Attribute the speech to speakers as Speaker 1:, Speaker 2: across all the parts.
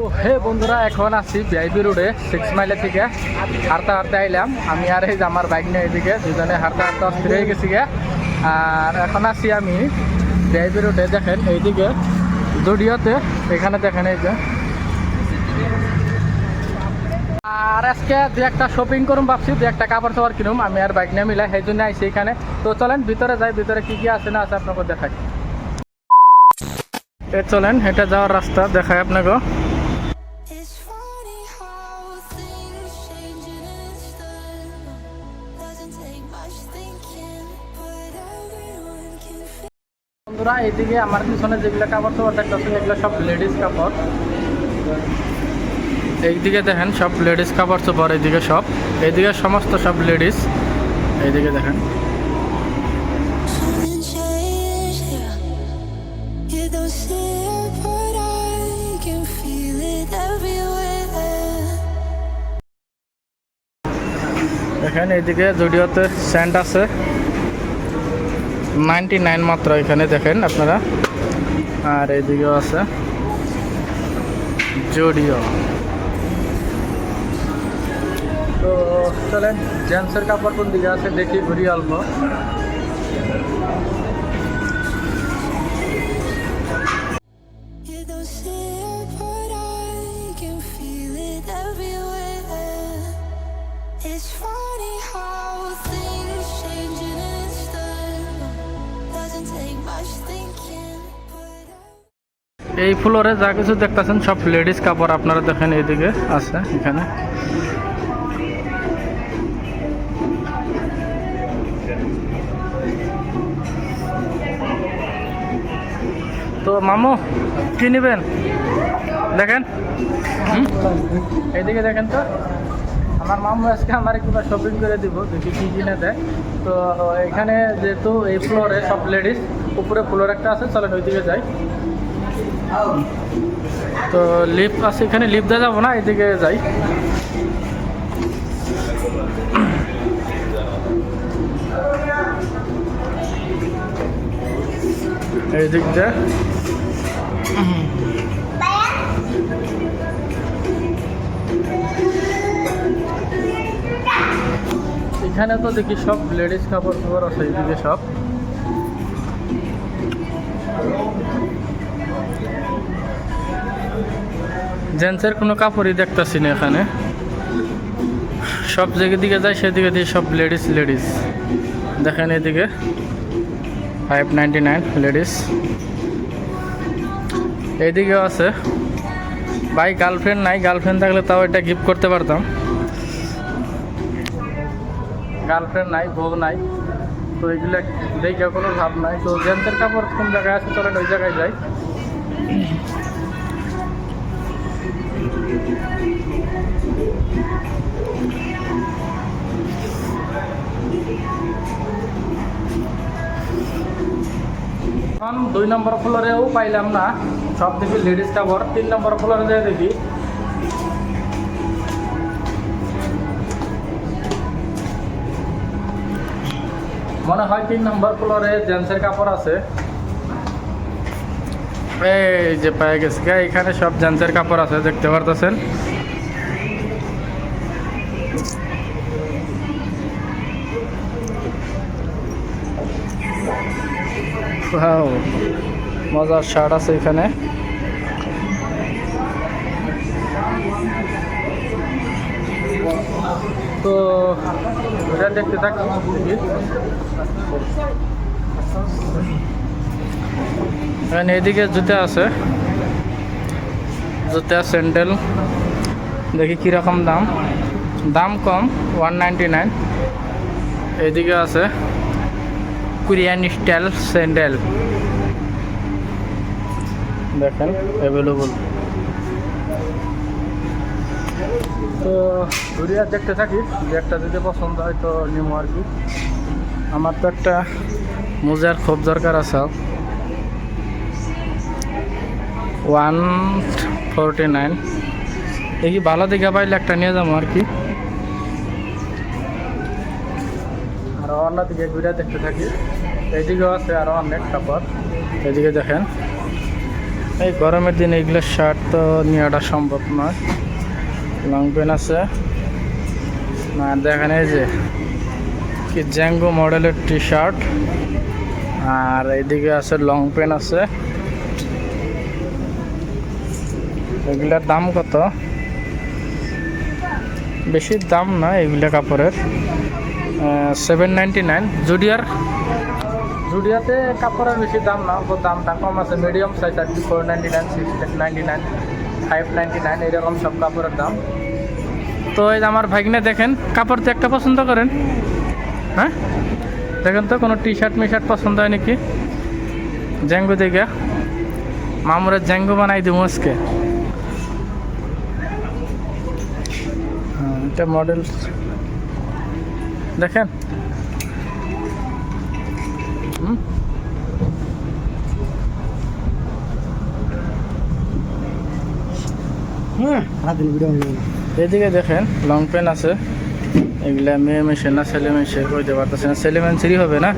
Speaker 1: তো হে বন্ধুরা, এখন আছি বিআইপি রোডে সিক্স মাইলে থেকে। হারতে হারতে আইলাম। আমি আর এই আমার বাইক নিয়ে এদিকে, দুজনে হারতে হারতে অস্থির হয়ে গেছি আর এখন আছি আমি বিআইপি রোডে দেখেন এইদিকে, জুডিওতে, এখানে দেখেন এই যে। আর আজকে দু একটা শপিং করুম ভাবছি, দু একটা কাপড় চাপড় কিনুম, আমি আর বাইক নিয়ে মিলাই সেই জন্য আইসি এখানে। তো চলেন, ভিতরে যাই, ভিতরে কি কি আছে না আছে আপনাকে দেখাই। চলেন এটা যাওয়ার রাস্তা দেখায় আপনাকে। বন্ধুরা এইদিকে আমার পিছনে যেগুলো কাপড় চাপড় দেখতেছে এগুলো সব লেডিস কাপড়। এইদিকে দেখেন সব লেডিস কাপড় চোপড়, এইদিকে সব। এইদিকে সমস্ত সব লেডিস এইদিকে দেখেন. দেখেন এইদিকে জুডিওতে স্যান্ড আছে। নাইনটি নাইন মাত্র এখানে, দেখেন আপনারা। আর এদিকেও আছে জুডিও। তো চলেন, জেন্টসের কাপড় কোন দিকে আছে? দেখি ঘুরি অল্প। এই ফ্লোরে যা কিছু দেখতেছেন, সব লেডিস কাপড় আপনারা দেখেন এইদিকে আছে এখানে। তো মামু, কি নেবেন? দেখেন। এইদিকে দেখেন তো। আমার মামু আজকে আমার একটু শপিং করে দিব, দেখি কি কিনে দেয়। তো এখানে যেহেতু এই ফ্লোরে সব লেডিস উপরে ফ্লোর একটা আছে, চলেন ওইদিকে যাই। তো লিফট আছে, এখানে লিফট দেওয়া যাব না, এদিকে যাই। এই দিক দিয়ে। এখানে তো দেখি সব লেডিস কাপড় ফাপড় আছে এইদিকে সব। জেন্টসের কোনো কাপড়ই দেখতেছি না এখানে। সব যেদিকে যায়, সেদিকে দিয়ে সব লেডিস লেডিস দেখেন এদিকে। ফাইভ নাইনটি নাইন লেডিস এইদিকেও আছে। ভাই গার্লফ্রেন্ড নাই গার্লফ্রেন্ড থাকলে তাও এটা গিফট করতে পারতাম। গার্লফ্রেন্ড নাই, বউ নাই। তো এগুলো দেখে কোনো ভাব নাই। তো জেন্টসের কাপড় কোন জায়গায় আছে, চলেন ওই জায়গায় যাই। এখন দুই নম্বর ফ্লোরেও পাইলাম না। সব দেখি লেডিস কাপড় তিন নম্বর ফ্লোরে যাই দেখি। মনে হয় তিন নম্বর ফ্লোরে জেন্টসের কাপড় আছে। এই যে পেয়ে গেছে। এখানে সব জেন্টসের কাপড় আছে, দেখতে পারতেছেন? মজার শার্ট আছে এখানে। তো, এটা দেখতে থাকি। এখানে এদিকে জুতা আছে। জুতা, স্যান্ডেল। দেখি কীরকম দাম। দাম কম ওয়ান নাইনটি নাইন এদিকে আছে। কোরিয়ান স্টাইল স্যান্ডেল দেখেন অ্যাভেলেবল তো ঘুরে আর দেখতে থাকি, যে একটা যদি পছন্দ হয় তো নিবো আর কি। আমার তো একটা মোজার খুব দরকার আছে। One forty nine. দেখি, ভালো দিকে পাইলে একটা নিয়ে যাব আর কি। আর অন্যদিকে ঘুরে দেখতে থাকি। এইদিকেও আছে আরও অনেক কাপড়। এদিকে দেখেন, এই গরমের দিনে এগুলো শার্ট তো নেওয়াটা সম্ভব নয়। লং প্যান্ট আছে। আর দেখেন এই যে, কি জ্যাঙ্গো মডেলের টি শার্ট আর এইদিকে আছে লং প্যান্ট আছে। এগুলার দাম কত? বেশি দাম না এগুলা কাপড়ের। সেভেন নাইনটি নাইন জুডিয়ার। জুডিয়াতে কাপড়ের বেশি দাম না ওর দামটা কম আছে। মিডিয়াম সাইজ আর কি four ninety nine six ninety nine five ninety nine এরকম সব কাপড়ের দাম। তো এই আমার ভাগিনে দেখেন কাপড় তো একটা পছন্দ করেন। হ্যাঁ? দেখেন তো কোনো টি শার্ট মি শার্ট পছন্দ হয় নাকি? জ্যাঙ্গো দেখে। মামুরের জ্যাঙ্গো বানাই দিব আজকে। হ্যাঁ, এটা মডেল দেখেন। হুম।
Speaker 2: রাতের ভিডিও
Speaker 1: এদিকে দেখেন লং প্যান্ট আছে। এগুলা মেয়ে মেশে না ছেলে মেশে কইতে পারতেছে না। ছেলে মেনসেরই হবে না?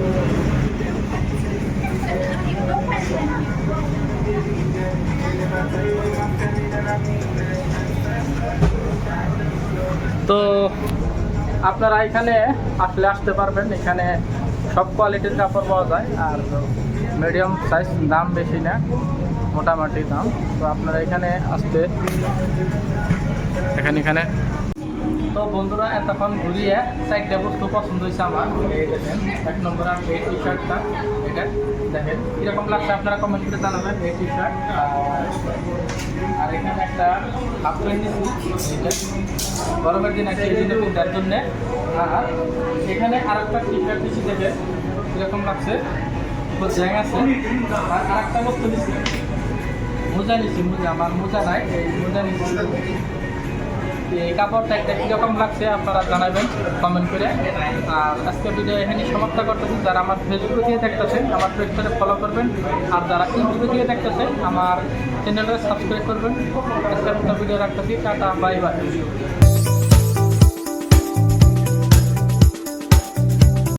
Speaker 1: তো আপনারা এখানে আসলে আসতে পারবেন। এখানে সব কোয়ালিটির কাপড় পাওয়া যায়, আর মিডিয়াম সাইজ দাম বেশি না, মোটামুটি দাম। তো আপনারা এখানে আসতে এখানে এখানে। তো বন্ধুরা, এতক্ষণ ঘুরিয়ে চারটা বস্তু পছন্দ হয়েছে আমার। এক নম্বর আমি এই টি। শার্টটা এটা। দেখেন লাগছে আপনারা কমেন্ট জানাবেন এই টি আর এখানে একটা হাফ প্যান্ট নিচ্ছি গরমের দিন একটা এই জন্যে। আর এখানে আর একটা টি শার্ট নিচ্ছি দেখে কীরকম লাগছে। তো জ্যাং আছে। আর আরেকটা বস্তু নিচ্ছি মোজা নিচ্ছি মোজা, আমার মোজা নাই, এই মোজা নিচ্ছি কাপড়টা একটা কীরকম লাগছে আপনারা জানাবেন কমেন্ট করে। আর আজকে ভিডিও এখানে সমাপ্ত করতেছি। যারা আমার ফেসবুক দিয়ে দেখতেছেন, আমার পেজটাকে ফলো করবেন। আর যারা ইউটিউবে দিয়ে দেখতেছেন, আমার চ্যানেলটা সাবস্ক্রাইব করবেন। আজকের মতো ভিডিও রাখতেছি, টাটা বাই বাই